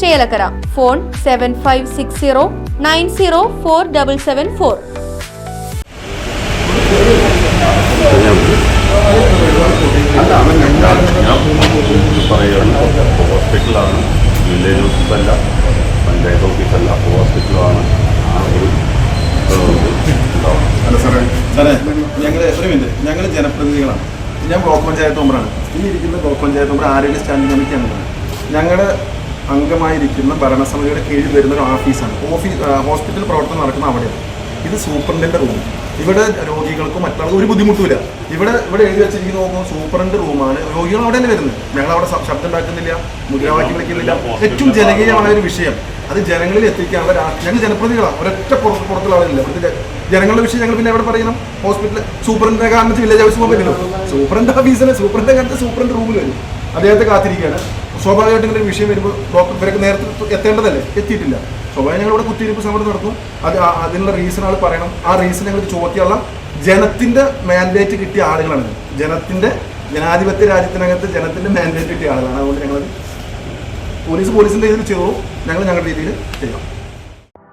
Chelakkara. Phone seven five six zero nine zero four double seven four അല്ല അവൻ ഞാൻ ഞാൻ പറയുകയാണ് ഹോസ്പിറ്റലാണ്. വില്ലേജ് ഓഫീസല്ല പഞ്ചായത്ത് ഓഫീസല്ല ഹോസ്പിറ്റലാണ് ആ ഒരു അല്ല സാറേ സാറേ ഞങ്ങൾ ഒരു മിനിറ്റ്? ഞങ്ങൾ ജനപ്രതിനിധികളാണ്. ഞാൻ ബ്ലോക്ക് പഞ്ചായത്ത് മെമ്പറാണ്. ഈ ഇരിക്കുന്ന ബ്ലോക്ക് പഞ്ചായത്ത് മെമ്പർ ആരോഗ്യ സ്റ്റാൻഡിംഗ് കമ്മിറ്റി അംഗമാണ് ഞങ്ങളുടെ അംഗമായിരിക്കുന്ന ഭരണസമിതിയുടെ കീഴിൽ വരുന്ന ഒരു ഓഫീസാണ് ഓഫീസ് ഹോസ്പിറ്റൽ പ്രവർത്തനം നടക്കുന്ന അവിടെയാണ്. ഇത് സൂപ്രണ്ടിന്റെ റൂം ഇവിടെ രോഗികൾക്കും മറ്റുള്ളവർക്കും ഒരു ബുദ്ധിമുട്ടില്ല ഇവിടെ ഇവിടെ എഴുതി വെച്ചിരിക്കുന്ന നോക്കുമ്പോൾ സൂപ്രണ്ട് റൂമാണ് രോഗികൾ അവിടെ തന്നെ വരുന്നത്. ഞങ്ങൾ അവിടെ ശബ്ദം ഉണ്ടാക്കുന്നില്ല മുദ്രാവാക്യം വിളിക്കുന്നില്ല. ഏറ്റവും ജനകീയമായ ഒരു വിഷയം. അത് ജനങ്ങളിൽ എത്തിക്കാനുള്ള ഞങ്ങൾ ജനപ്രതികളാണ് ഒരൊറ്റ പുറത്ത് പുറത്തുള്ള ആളില്ല ഇവിടുത്തെ ജനങ്ങളുടെ വിഷയം ഞങ്ങൾ പിന്നെ എവിടെ പറയണം? ഹോസ്പിറ്റലിൽ സൂപ്രണ്ടിനെ കാരണത്തിൽ വില്ലേജ് ഹൗസ് പോകാൻ പറ്റില്ല സൂപ്രണ്ട് ഓഫീസിലെ സൂപ്രണ്ടിനെ കാലത്ത് സൂപ്രണ്ട് റൂമിൽ വരും. അദ്ദേഹത്തെ കാത്തിരിക്കുകയാണ്. സ്വാഭാവികമായിട്ടും ഇങ്ങനെ ഒരു വിഷയം വരുമ്പോൾ ഡോക്ടർ ഇവരൊക്കെ നേരത്തെ എത്തേണ്ടതല്ലേ? എത്തിയിട്ടില്ല. സ്വാഭാവികം ഞങ്ങൾ ഇവിടെ കുത്തിയിരിപ്പ് സമരം നടത്തും. അത് അതിനുള്ള റീസൺ ആൾ പറയണം. ആ റീസൺ ഞങ്ങൾ ചോദിക്കാനുള്ള ജനത്തിന്റെ മാൻഡേറ്റ് കിട്ടിയ ആളുകളാണ്. ജനത്തിന്റെ ജനാധിപത്യ രാജ്യത്തിനകത്ത് ജനത്തിന്റെ മാൻഡേറ്റ് കിട്ടിയ ആളുകളാണ്. അതുകൊണ്ട് ഞങ്ങൾ പോലീസ് പോലീസിന്റെ രീതിയിൽ ചെയ്തു ഞങ്ങൾ ഞങ്ങളുടെ രീതിയിൽ ചെയ്യാം.